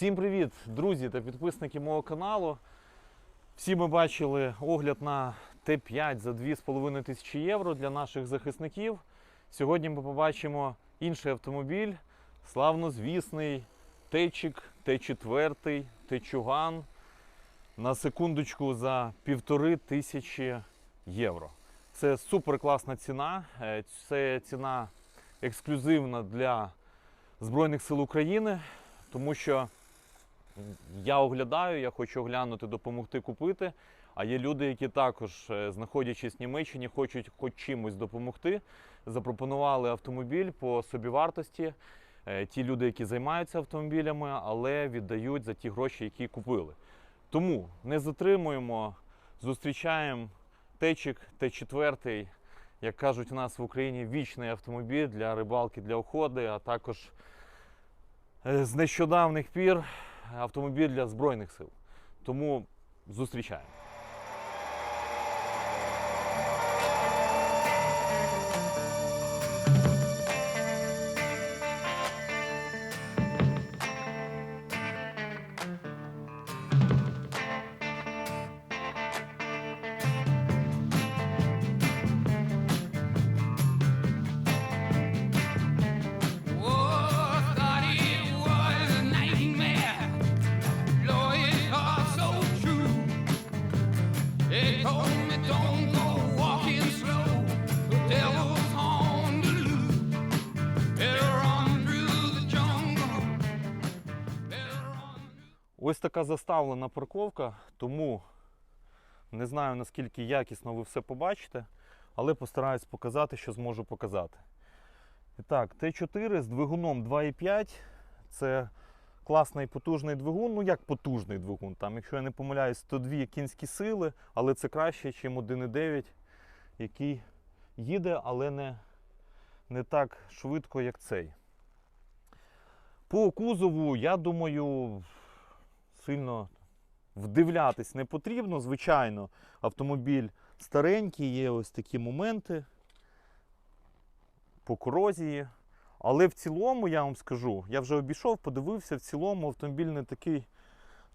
Всім привіт, друзі та підписники мого каналу. Всі ми бачили огляд на Т5 за 2,5 тисячі євро для наших захисників. Сьогодні ми побачимо інший автомобіль, славнозвісний Течик Т4, Течуган. На секундочку за півтори тисячі євро. Це супер класна ціна. Е, Це ціна ексклюзивна для Збройних сил України, тому що я оглядаю, я хочу оглянути, допомогти купити. А є люди, які також, е, знаходячись в Німеччині, хочуть хоч чимось допомогти. Запропонували автомобіль по собівартості. Е, Ті люди, які займаються автомобілями, але віддають за ті гроші, які купили. Тому не затримуємо, зустрічаємо течик Т4, як кажуть у нас в Україні, вічний автомобіль для рибалки, для охоти, а також е, з нещодавних пір автомобіль для Збройних сил. Тому зустрічаємо. Ось така заставлена парковка, тому не знаю наскільки якісно ви все побачите, але постараюсь показати, що зможу показати. І так, Т4 з двигуном 2,5 це класний потужний двигун. Ну як потужний двигун. Там, якщо я не помиляюсь, 102 кінські сили, але це краще, ніж 1,9, який їде, але не, не так швидко, як цей. По кузову, я думаю, сильно вдивлятись не потрібно. Звичайно, автомобіль старенький, є ось такі моменти по корозії. Але в цілому, я вам скажу, я вже обійшов, подивився, в цілому автомобіль не такий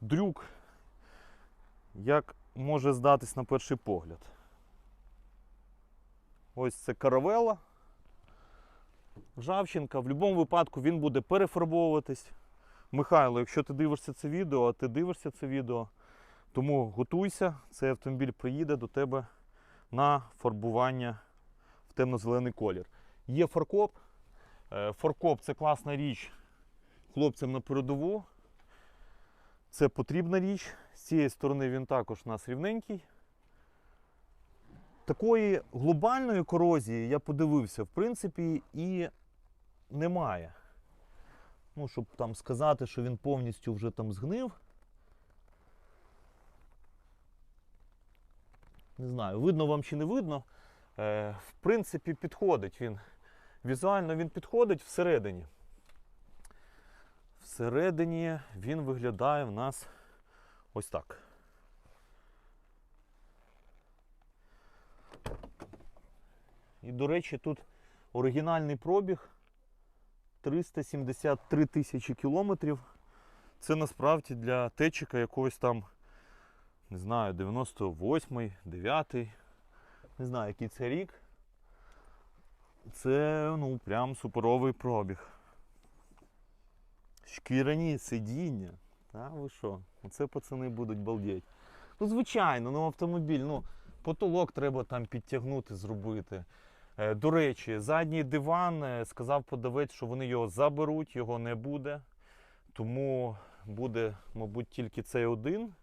дрюк, як може здатись на перший погляд. Ось це каравела. Ржавчинка. В будь-якому випадку він буде перефарбовуватись. Михайло, якщо ти дивишся це відео, а ти дивишся це відео, тому готуйся, цей автомобіль приїде до тебе на фарбування в темно-зелений колір. Є фаркоп. Е, Фаркоп це класна річ хлопцям на передову. Це потрібна річ. З цієї сторони він також у нас рівненький. Такої глобальної корозії я подивився, в принципі, і немає ну, щоб там сказати, що він повністю вже там згнив. Не знаю, видно вам чи не видно. Е, в принципі, підходить він. Візуально він підходить всередині. Всередині він виглядає в нас ось так. І, до речі, тут оригінальний пробіг 373 тисячі кілометрів. Це насправді для течика якогось там, не знаю, 98-й, 9-й, не знаю, який це рік. Це ну, прям суперовий пробіг. Шкіряні сидіння. Та ви що? Оце пацани будуть балдеть. Ну, звичайно, ну автомобіль, ну, потолок треба там підтягнути, зробити. Е, До речі, задній диван е, сказав подавець, що вони його заберуть, його не буде. Тому буде, мабуть, тільки цей один.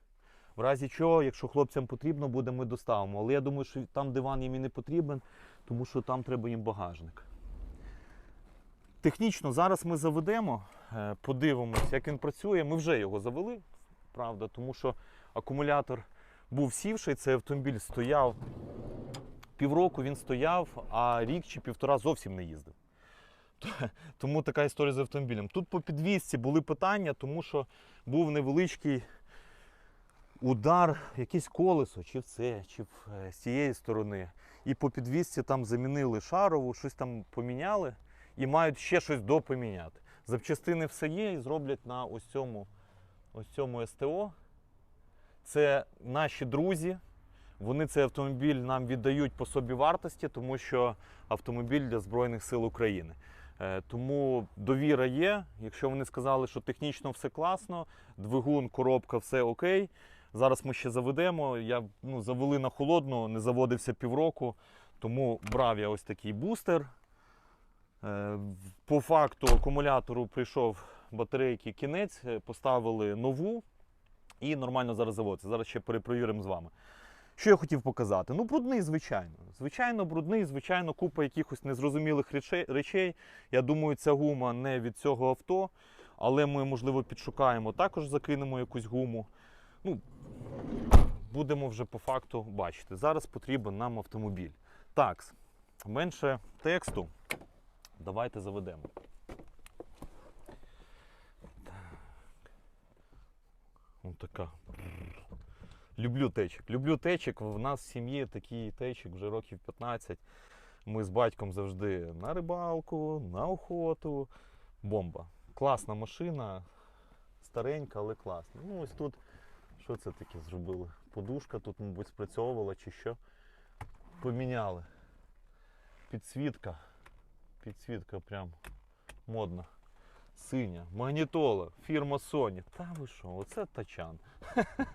В разі чого, якщо хлопцям потрібно буде, ми доставимо. Але я думаю, що там диван їм і не потрібен, тому що там треба їм багажник. Технічно зараз ми заведемо, е, подивимось, як він працює. Ми вже його завели, правда, тому що акумулятор був сівший, цей автомобіль стояв півроку він стояв, а рік чи півтора зовсім не їздив. Тому така історія з автомобілем. Тут по підвісці були питання, тому що був невеличкий удар, якесь колесо, чи в це, чи в, е, з цієї сторони. І по підвісці там замінили шарову, щось там поміняли і мають ще щось допоміняти. Запчастини все є і зроблять на ось цьому ось цьому СТО. Це наші друзі. Вони цей автомобіль нам віддають по собі вартості, тому що автомобіль для Збройних сил України. Е, Тому довіра є. Якщо вони сказали, що технічно все класно, двигун, коробка, все окей. Зараз ми ще заведемо. Я ну, завели на холодну, не заводився півроку, тому брав я ось такий бустер. Е, По факту акумулятору прийшов батарейки кінець, е, поставили нову і нормально зараз заводиться. Зараз ще перепровіримо з вами. Що я хотів показати? Ну, брудний, звичайно. Звичайно, брудний, звичайно, купа якихось незрозумілих речей. Я думаю, ця гума не від цього авто, але ми, можливо, підшукаємо, також закинемо якусь гуму. Ну, будемо вже по факту бачити. Зараз потрібен нам автомобіль. Так, менше тексту. Давайте заведемо. Ось така. Люблю течик. Люблю течик. В нас в сім'ї такий течик вже років 15. Ми з батьком завжди на рибалку, на охоту. Бомба. Класна машина, старенька, але класна. Ну ось тут, що це таке зробили? Подушка тут, мабуть, спрацьовувала чи що. Поміняли. Підсвітка. Підсвітка прям модна. Синя, магнітола, фірма Sony. Та ви що, оце тачан.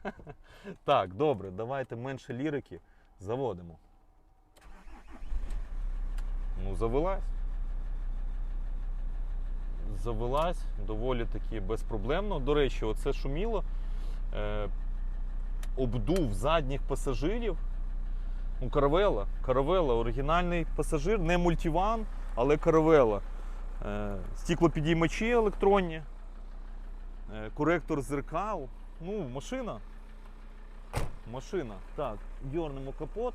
так, добре, давайте менше лірики заводимо. Ну, завелась. Завелась доволі таки безпроблемно. До речі, оце шуміло. Е, обдув задніх пасажирів. Ну, каравела. Каравела, оригінальний пасажир, не мультиван, але каравела. Е, стіклопідіймачі електронні, е, коректор зеркал. Ну, машина. Машина. Так, дьорнемо капот.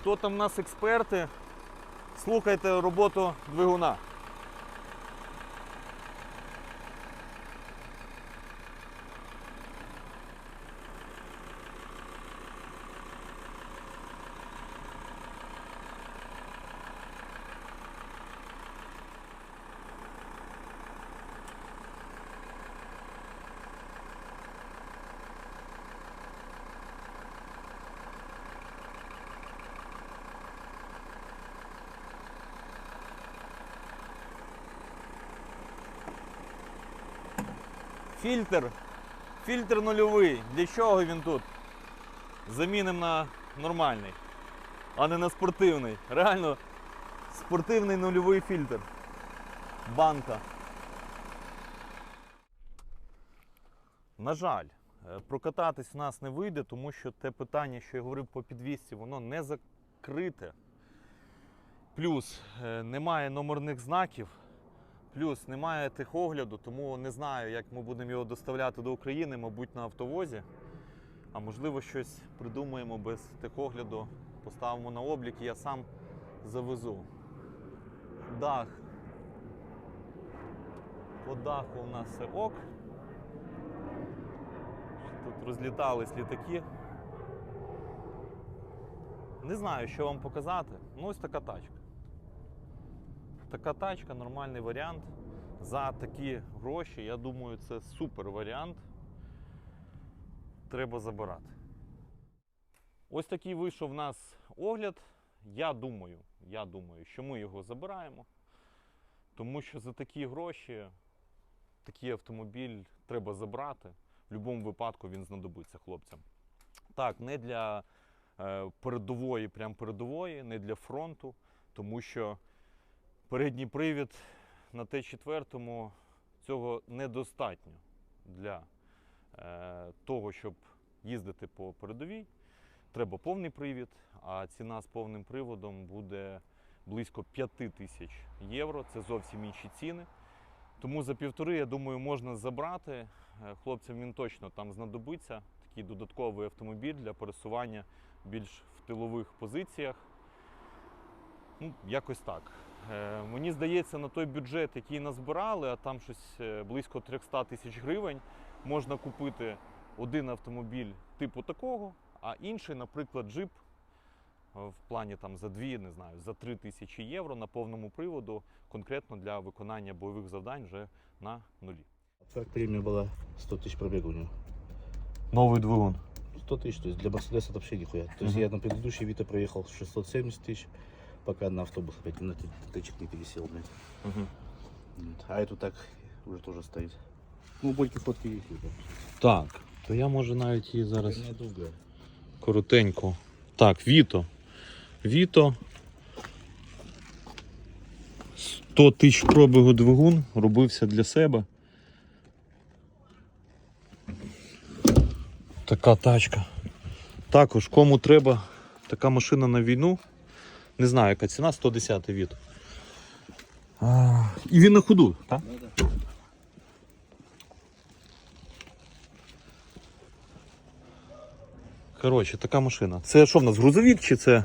Хто там у нас експерти? Слухайте роботу двигуна. Фільтр. Фільтр нульовий. Для чого він тут? Замінимо на нормальний, а не на спортивний. Реально, спортивний нульовий фільтр. Банка. На жаль, е, прокататись в нас не вийде, тому що те питання, що я говорив по підвісці, воно не закрите. Плюс е, немає номерних знаків. Плюс немає техогляду, тому не знаю, як ми будемо його доставляти до України, мабуть, на автовозі. А можливо, щось придумаємо без техогляду, поставимо на облік і я сам завезу. Дах. По даху у нас все ок. Тут розлітались літаки. Не знаю, що вам показати. Ну, ось така тачка. Така тачка, нормальний варіант. За такі гроші, я думаю, це супер варіант. Треба забирати. Ось такий вийшов в нас огляд. Я думаю, я думаю, що ми його забираємо. Тому що за такі гроші такий автомобіль треба забрати. В будь-якому випадку він знадобиться хлопцям. Так, не для е, передової, прям передової, не для фронту, тому що передній привід на Т4 цього недостатньо для е, того, щоб їздити по передовій. Треба повний привід, а ціна з повним приводом буде близько 5 тисяч євро. Це зовсім інші ціни. Тому за півтори, я думаю, можна забрати. Е, Хлопцям він точно там знадобиться. Такий додатковий автомобіль для пересування більш в тилових позиціях. Ну, якось так. Е, мені здається, на той бюджет, який назбирали, а там щось е, близько 300 тисяч гривень, можна купити один автомобіль типу такого, а інший, наприклад, джип в плані там за 2, не знаю, за 3 тисячі євро на повному приводу, конкретно для виконання бойових завдань вже на нулі. Так премия была 100 тысяч пробега у него. Новий двигун. 100 тысяч, то есть для Мерседеса это вообще нихуя. То есть Мгм. я на предыдущий Вита проехал 670 тысяч, пока на автобус опять на тычек не пересел, блядь. Угу. Вот. А эту так уже тоже стоит. Ну, больки фотки есть. Так, то я можу навіть її зараз коротенько. Так, Віто. Віто. 100 тисяч пробігу двигун робився для себе. Така тачка. Також, кому треба така машина на війну. Не знаю, яка ціна 110 Віто. А, і він на ходу, так? Ну. Коротше, така машина. Це що в нас, грузовик чи це.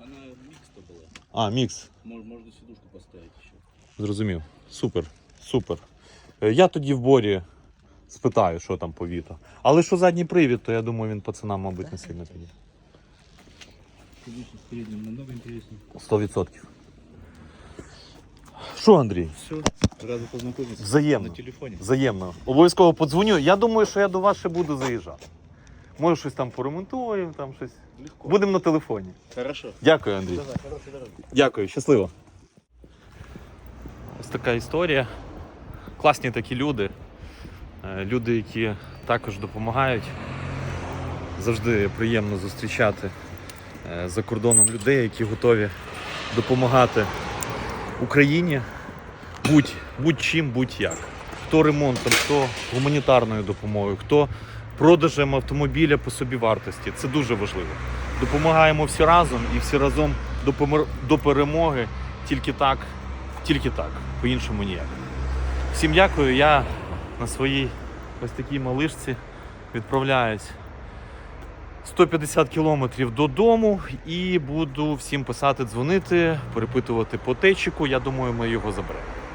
Она микс-то была. А, мікс. Мож- Можно сидушку поставить еще. Зрозумів. Супер, супер. Е, Я тоді в борі спитаю, що там по Віто. Але що задній привід, то я думаю, він пацанам, мабуть, не сильно піде. Сидушка с передним намного интереснее. 100%. Що, Андрій? Все, рады познакомиться. Взаємно. На телефоне. Взаємно. Обов'язково подзвоню. Я думаю, що я до вас ще буду заїжджати. Може, щось там поремонтуємо, там щось. Легко. Будемо на телефоні. Хорошо. Дякую, Андрій. Давай, хорошей дороги. Дякую, щасливо. Ось така історія. Класні такі люди. Е, Люди, які також допомагають. Завжди приємно зустрічати за кордоном людей, які готові допомагати Україні будь, будь-чим, будь-як. Хто ремонтом, хто гуманітарною допомогою, хто продажем автомобіля по собі вартості. Це дуже важливо. Допомагаємо всі разом і всі разом до, помер- до перемоги тільки так, тільки так, по-іншому ніяк. Всім дякую. Я на своїй ось такій малишці відправляюсь 150 кілометрів додому і буду всім писати, дзвонити, перепитувати по течіку. Я думаю, ми його заберемо.